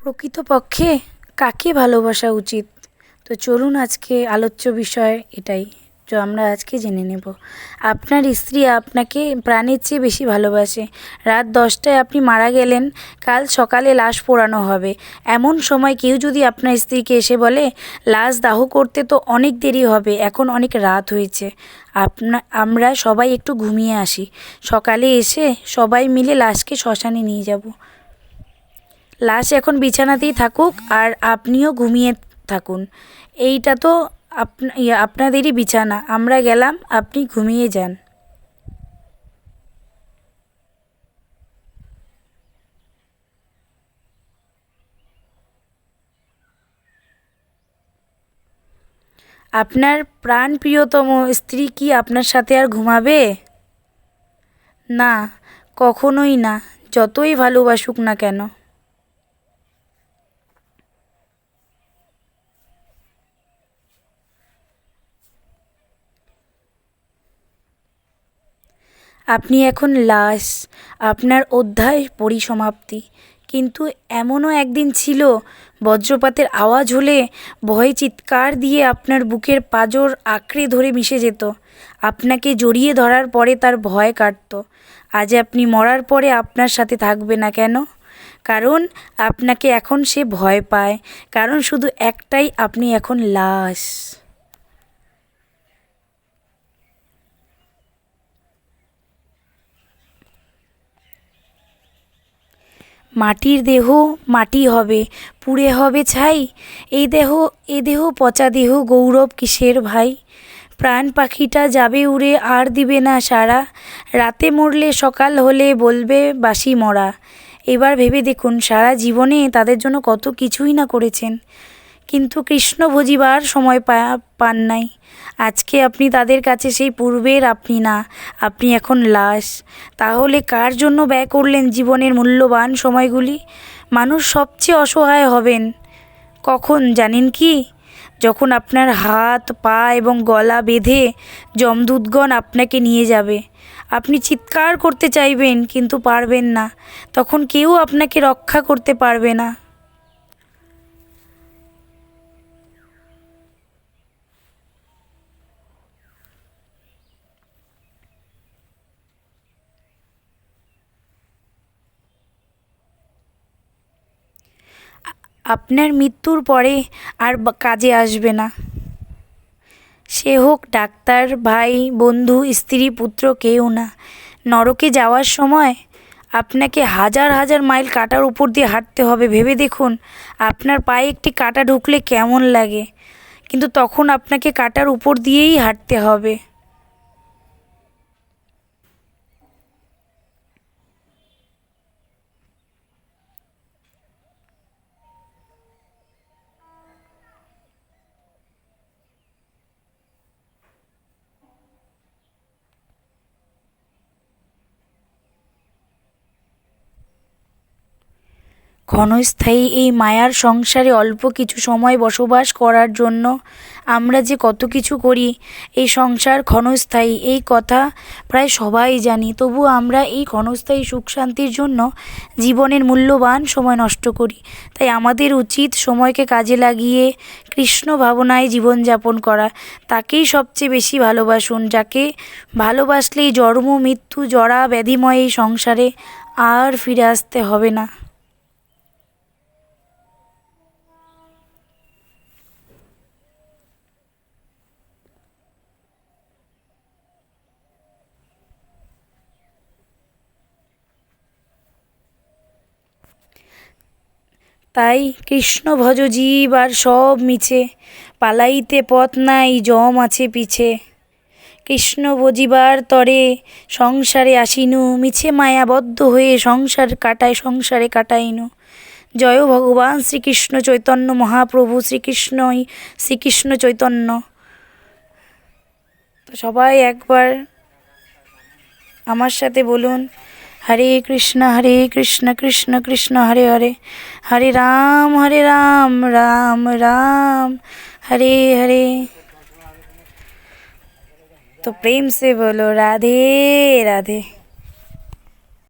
প্রকৃতপক্ষে কাকে ভালোবাসা উচিত? তো চলুন আজকে আলোচ্য বিষয় এটাই। তো আমরা আজকে জেনে নেব। আপনার স্ত্রী আপনাকে প্রাণের চেয়ে বেশি ভালোবাসে। রাত দশটায় আপনি মারা গেলেন, কাল সকালে লাশ পোড়ানো হবে। এমন সময় কেউ যদি আপনার স্ত্রীকে এসে বলে, লাশ দাহ করতে তো অনেক দেরি হবে, এখন অনেক রাত হয়েছে। আপনা, আমরা সবাই একটু ঘুমিয়ে আসি। সকালে এসে সবাই মিলে লাশকে শ্মশানে নিয়ে যাব। লাশ এখন বিছানাতেই থাকুক আর আপনিও ঘুমিয়ে থাকুন। এইটা তো আপনা আপনাদেরই বিছানা। আমরা গেলাম, আপনি ঘুমিয়ে যান। আপনার প্রাণ প্রিয়তম স্ত্রী কি আপনার সাথে আর ঘুমাবে? না, কখনোই না। যতই ভালোবাসুক না কেন। আপনি এখন লাশ, আপনার অধ্যায় পরিসমাপ্তি। কিন্তু এমনও একদিন ছিল, বজ্রপাতের আওয়াজ হলে ভয়ে চিৎকার দিয়ে আপনার বুকের পাঁজর আঁকড়ে ধরে মিশে যেত। আপনাকে জড়িয়ে ধরার পরে তার ভয় কাটতো। আজ আপনি মরার পরে আপনার সাথে থাকবে না কেন? কারণ আপনাকে এখন সে ভয় পায়। কারণ শুধু একটাই আপনি এখন লাশ। মাটির দেহ মাটি হবে, পুড়ে হবে ছাই। এই দেহ, এ দেহ পচা দেহ, গৌরব কিসের ভাই? প্রাণ পাখিটা যাবে উড়ে, আর দিবে না সারা রাতে মরলে সকাল হলে বলবে বাসি মরা। এবার ভেবে দেখুন, সারা জীবনে তাদের জন্য কত কিছুই না করেছেন। কিন্তু কৃষ্ণ ভজিবার সময় পান নাই। আজকে আপনি তাদের কাছে সেই পূর্বের আপনি না, আপনি এখন লাশ। তাহলে কার জন্য ব্যয় করলেন জীবনের মূল্যবান সময়গুলি? মানুষ সবচেয়ে অসহায় হবেন। কখন, জানেন কি? যখন আপনার হাত, পা এবং গলা বেঁধে যমদূতগণ আপনাকে নিয়ে যাবে। আপনি চিৎকার করতে চাইবেন কিন্তু পারবেন না। তখন কেউ আপনাকে রক্ষা করতে পারবে না। আপনার মৃত্যুর পরে আর কাজে আসবে না। সে হোক ডাক্তার, ভাই, বন্ধু, স্ত্রী, পুত্র, কেউ না। নরকে যাওয়ার সময় আপনাকে হাজার হাজার মাইল কাটার উপর দিয়ে হাঁটতে হবে। ভেবে দেখুন, আপনার পায়ে একটি কাটা ঢুকলে কেমন লাগে। কিন্তু তখন আপনাকে কাটার উপর দিয়েই হাঁটতে হবে। ক্ষণস্থায়ী এই মায়ার সংসারে অল্প কিছু সময় বসবাস করার জন্য আমরা যে কত কিছু করি, এই সংসার ক্ষণস্থায়ী, এই কথা প্রায় সবাই জানি। তবু আমরা এই ক্ষণস্থায়ী সুখ শান্তির জন্য জীবনের মূল্যবান সময় নষ্ট করি। তাই আমাদের উচিত সময়কে কাজে লাগিয়ে কৃষ্ণ ভাবনায় জীবনযাপন করা। তাকেই সবচেয়ে বেশি ভালোবাসুন, যাকে ভালোবাসলেই জন্ম, মৃত্যু, জরা, ব্যাধিময় এই সংসারে আর ফিরে আসতে হবে না। তাই কৃষ্ণ ভজ জীব আর সব মিছে, পালাইতে পথ নাই, জম আছে পিছে। কৃষ্ণ ভজিবার তরে সংসারে আসিনু, মিছে মায়াবদ্ধ হয়ে সংসার কাটায়, সংসারে কাটাইনু। জয় ভগবান শ্রীকৃষ্ণ চৈতন্য মহাপ্রভু শ্রীকৃষ্ণই শ্রীকৃষ্ণ চৈতন্য। সবাই একবার আমার সাথে বলুন हरे कृष्ण हरे कृष्ण कृष्ण कृष्ण, हरे हरे। हरे राम हरे राम राम राम। हरे हरे। तो प्रेम से बोलो, राधे राधे।